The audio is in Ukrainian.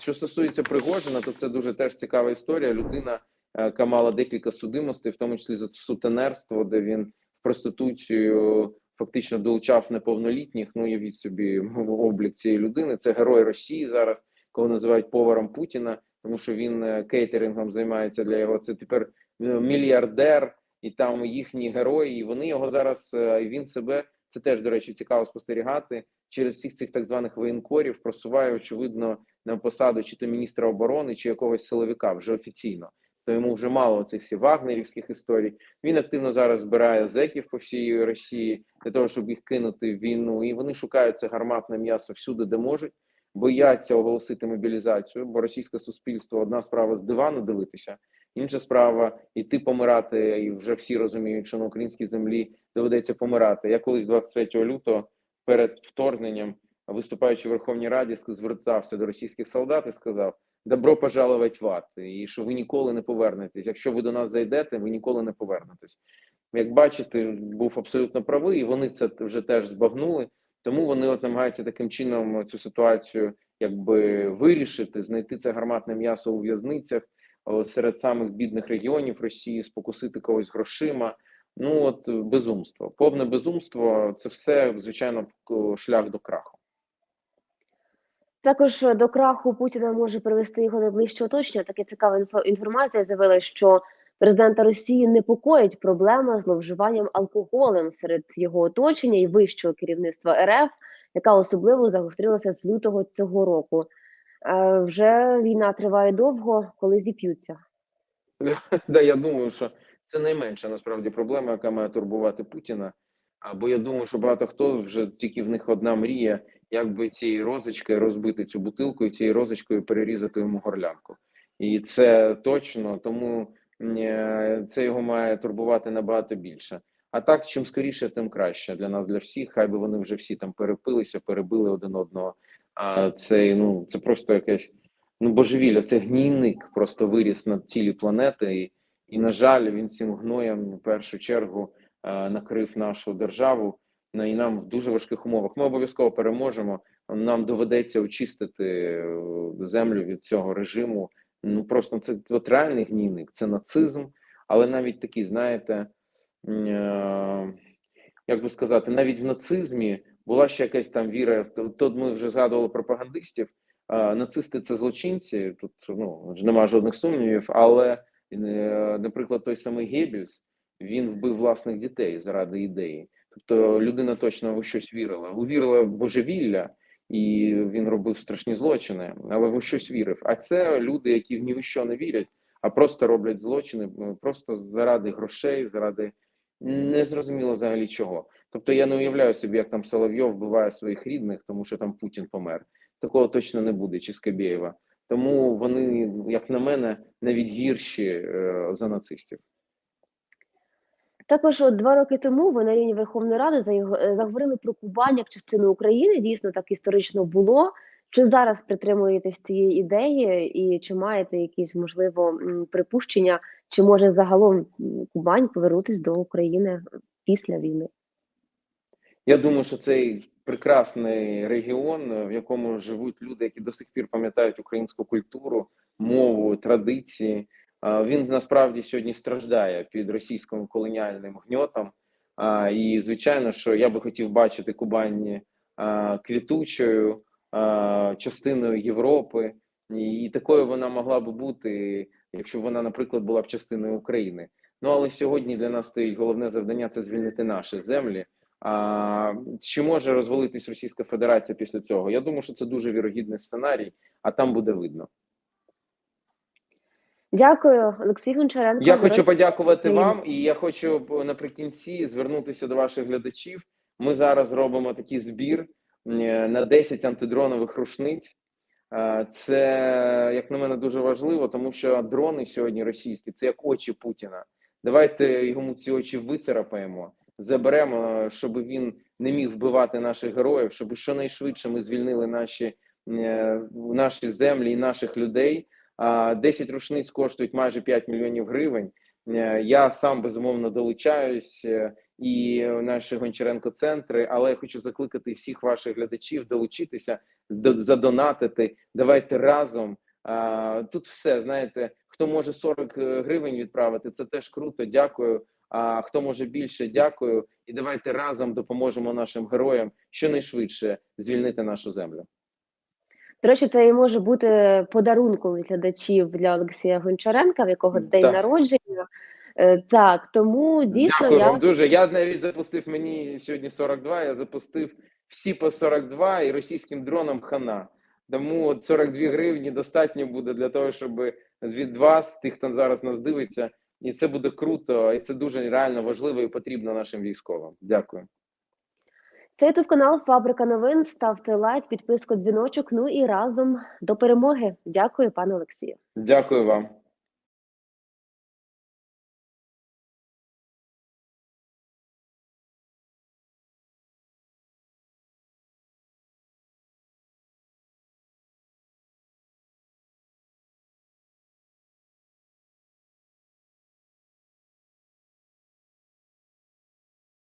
Що стосується Пригожина, то це дуже теж цікава історія. Людина, е, яка мала декілька судимостей, в тому числі за сутенерство, де він в проституцію фактично долучав неповнолітніх. Ну уявіть собі облік цієї людини. Це герой Росії зараз, кого називають поваром Путіна, тому що він е, кейтерингом займається для його. Це тепер е, мільярдер, і там їхні герої. І вони його зараз він себе. Це теж до речі цікаво спостерігати через всіх цих так званих воєнкорів. Просуває очевидно на посаду чи то міністра оборони, чи якогось силовика вже офіційно. То йому вже мало цих всіх вагнерівських історій. Він активно зараз збирає зеків по всій Росії для того, щоб їх кинути в війну. І вони шукають це гарматне м'ясо всюди, де можуть. Бояться оголосити мобілізацію, бо російське суспільство одна справа з дивану дивитися, інша справа йти помирати. І вже всі розуміють, що на українській землі доведеться помирати. Я колись 23 лютого перед вторгненням, виступаючи в Верховній Раді, звертався до російських солдат і сказав: добро пожаловать в ад, і що ви ніколи не повернетесь. Якщо ви до нас зайдете, ви ніколи не повернетесь. Як бачите, був абсолютно правий, і вони це вже теж збагнули. Тому вони от намагаються таким чином цю ситуацію якби вирішити, знайти це гарматне м'ясо у в'язницях серед самих бідних регіонів Росії, спокусити когось грошима. Ну от безумство, повне безумство це все звичайно шлях до краху. Також до краху Путіна може привести його найближче оточення. Таке цікава інфо- інформація з'явилася, що президента Росії непокоїть проблема зловживанням алкоголем серед його оточення і вищого керівництва РФ, яка особливо загострилася з лютого цього року. Е, вже війна триває довго, коли зіп'ються. Да, я думаю, що це найменша насправді проблема, яка має турбувати Путіна. Або я думаю, що багато хто вже тільки в них одна мрія, як би цією розочкою розбити цю бутилку і цією розочкою перерізати йому горлянку. І це точно, тому е, це його має турбувати набагато більше. А так, чим скоріше, тим краще для нас, для всіх. Хай би вони вже всі там перепилися, перебили один одного. А це ну це просто якесь ну божевілля. Це гнійник просто виріс на тілі планети, і, і на жаль, він цим гноєм в першу чергу накрив нашу державу. Ну, і нам в дуже важких умовах. Ми обов'язково переможемо. Нам доведеться очистити е, землю від цього режиму. Ну просто це от реальний гнійник, це нацизм, але навіть такий, знаєте, е, як би сказати, навіть в нацизмі була ще якась там віра. Тут ми вже згадували пропагандистів. Е, Нацисти це злочинці. Тут ну ж немає жодних сумнівів. Але, е, наприклад, той самий Геббельс, він вбив власних дітей заради ідеї. Тобто людина точно у щось вірила. Увірила в божевілля, і він робив страшні злочини, але в щось вірив. А це люди, які ні в що не вірять, а просто роблять злочини, просто заради грошей, заради незрозуміло взагалі чого. Тобто я не уявляю собі, як там Соловйов вбиває своїх рідних, тому що там Путін помер. Такого точно не буде, чи Скабєєва. Тому вони, як на мене, навіть гірші е, за нацистів. Також от два роки тому ви на рівні Верховної Ради заяв- заговорили про Кубань як частину України. Дійсно, так історично було. Чи зараз притримуєтесь цієї ідеї, і чи маєте якісь можливо припущення, чи може загалом Кубань повернутись до України після війни? Я думаю, що цей прекрасний регіон, в якому живуть люди, які до сих пір пам'ятають українську культуру, мову, традиції. Він насправді сьогодні страждає під російським колоніальним гньотом. І звичайно, що я би хотів бачити Кубань квітучою частиною Європи, і такою вона могла би бути, якщо вона, наприклад, була б частиною України. Ну але сьогодні для нас стоїть головне завдання це звільнити наші землі. А чи може розвалитись Російська Федерація після цього? Я думаю, що це дуже вірогідний сценарій, а там буде видно. Дякую, Олексій Гончаренко. Я хочу подякувати Україна. вам, і я хочу наприкінці звернутися до ваших глядачів. Ми зараз робимо такий збір на 10 антидронових рушниць. Е, Це, як на мене, дуже важливо, тому що дрони сьогодні російські це як очі Путіна. Давайте йому ці очі вицарапаємо, заберемо, щоб він не міг вбивати наших героїв, щоб щонайшвидше ми звільнили наші, е, наші землі і наших людей. А 10 рушниць коштують майже 5 мільйонів гривень. Е, Я сам безумовно долучаюсь, е, і наші Гончаренко центри. Але я хочу закликати всіх ваших глядачів долучитися, до, задонатити. Давайте разом. Тут все знаєте, хто може 40 гривень відправити, це теж круто. Дякую. А хто може більше, дякую. І давайте разом допоможемо нашим героям щонайшвидше звільнити нашу землю. До речі, це і може бути подарунком від глядачів для Олексія Гончаренка, в якого день Так. народження. Е, Так, тому дійсно Дякую я вам дуже. Я навіть запустив мені сьогодні 42, Я запустив всі по 42 і російським дроном хана. Тому от 42 гривні достатньо буде для того, щоб від вас, тих, хто зараз нас дивиться, і це буде круто, і це дуже реально важливо і потрібно нашим військовим. Дякую. Це ютуб канал Фабрика новин. Ставте лайк, підписку, дзвіночок. Ну і разом до перемоги. Дякую, пане Олексію. Дякую вам.